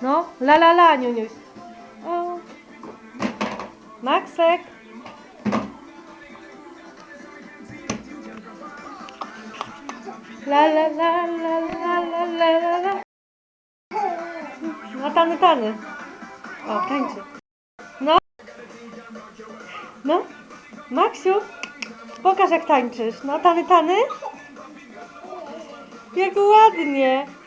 No, la la la, Niuniuś. O. Maksek. La la la la la la la la No tany, tany. O, tańczy. No. No. Maksiu, pokaż jak tańczysz. No, tany, tany. Jak ładnie.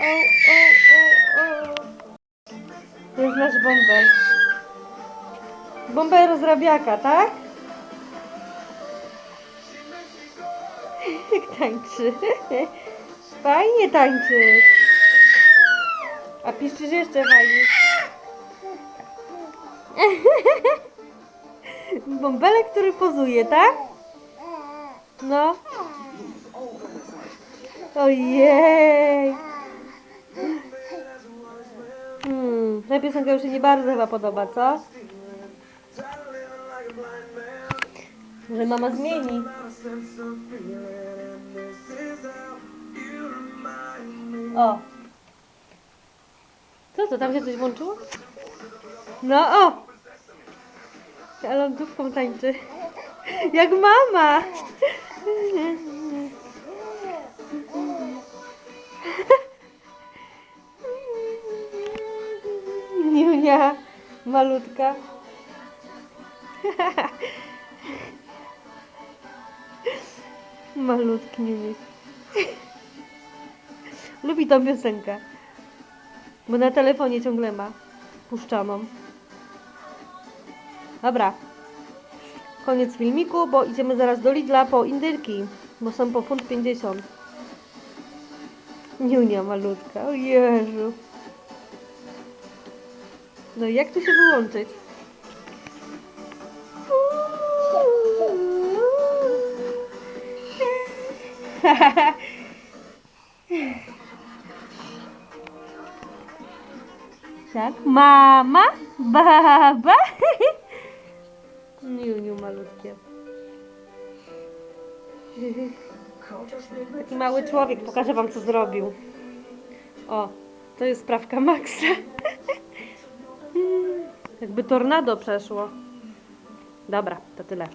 O, o, o, o. To jest nasz bąbel. Bąbel rozrabiaka, tak? Jak tańczy. Fajnie tańczysz. A piszczysz jeszcze fajnie. Bąbelek, który pozuje, tak? No. Ojej. Ta piosenka już się nie bardzo chyba podoba, co? Że mama zmieni. O. Co to, tam się coś włączyło? No o! Ale on tańczy. Jak mama! Niunia, malutka. Malutki Niuniuś. Lubi tą piosenkę. Bo na telefonie ciągle ma puszczaną. Dobra. Koniec filmiku, bo idziemy zaraz do Lidla po indyrki, bo są po funt 50. Niunia malutka, o Jezu. No i jak tu się wyłączyć? Tak, mama, baba. Niuniu malutkie. Taki mały człowiek, pokażę wam co zrobił. O, to jest sprawka Maxa. Jakby tornado przeszło. Dobra, to tyle.